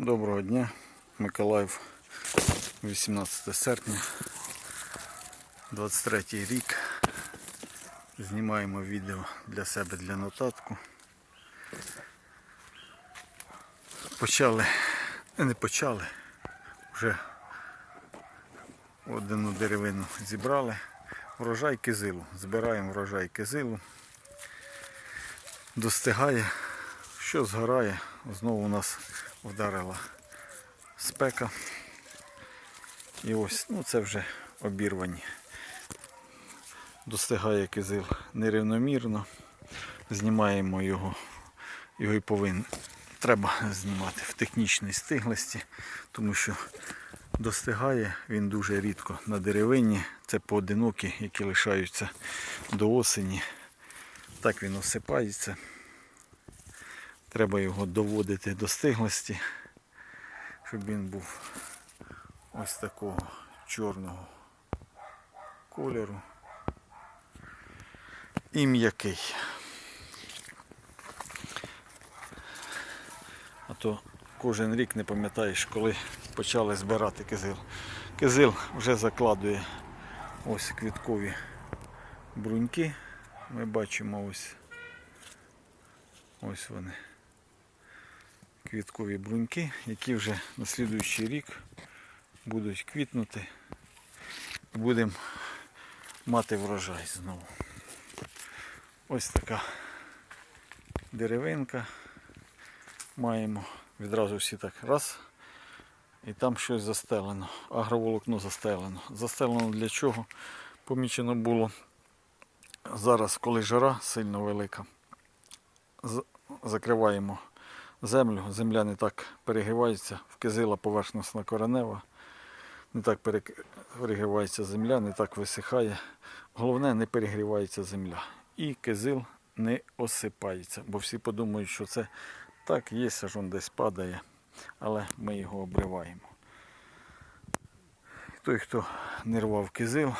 Доброго дня, Миколаїв, 18 серпня, 23 рік. Знімаємо відео для себе для нотатку. Почали, не почали, вже одну деревину зібрали. Врожай кизилу. Збираємо врожай кизилу. Достигає, що згорає, знову у нас вдарила спека. І ось, ну це вже обірвані. Достигає кизил нерівномірно. Знімаємо його, його і повинен треба знімати в технічній стиглості, тому що достигає він дуже рідко на деревині. Це поодинокі, які лишаються до осені. Так він осипається. Треба його доводити до стиглості, щоб він був ось такого чорного кольору і м'який. А то кожен рік не пам'ятаєш, коли почали збирати кизил. Кизил вже закладує ось квіткові бруньки. Ми бачимо ось ось вони. Квіткові бруньки, які вже на слідуючий рік будуть квітнути. Будемо мати врожай знову. Ось така деревинка. Маємо відразу всі так раз. І там щось застелено. Агроволокно застелено. Застелено для чого? Помічено було зараз, коли жара сильно велика. Закриваємо землю. Земля не так перегрівається, вкизила поверхностна коренева. Не так перегрівається земля, не так висихає. Головне, не перегрівається земля. І кизил не осипається. Бо всі подумають, що це так, є, аж він десь падає, але ми його обриваємо. Той, хто не рвав кизил,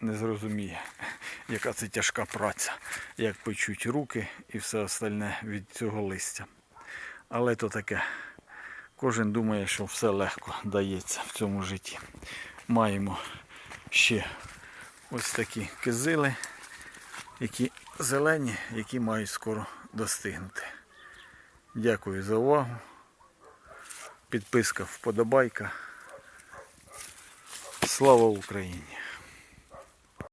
не зрозуміє, яка це тяжка праця, як печуть руки і все остальне від цього листя. Але то таке. Кожен думає, що все легко дається в цьому житті. Маємо ще ось такі кизили, які зелені, які мають скоро достигнути. Дякую за увагу. Підписка, вподобайка. Слава Україні!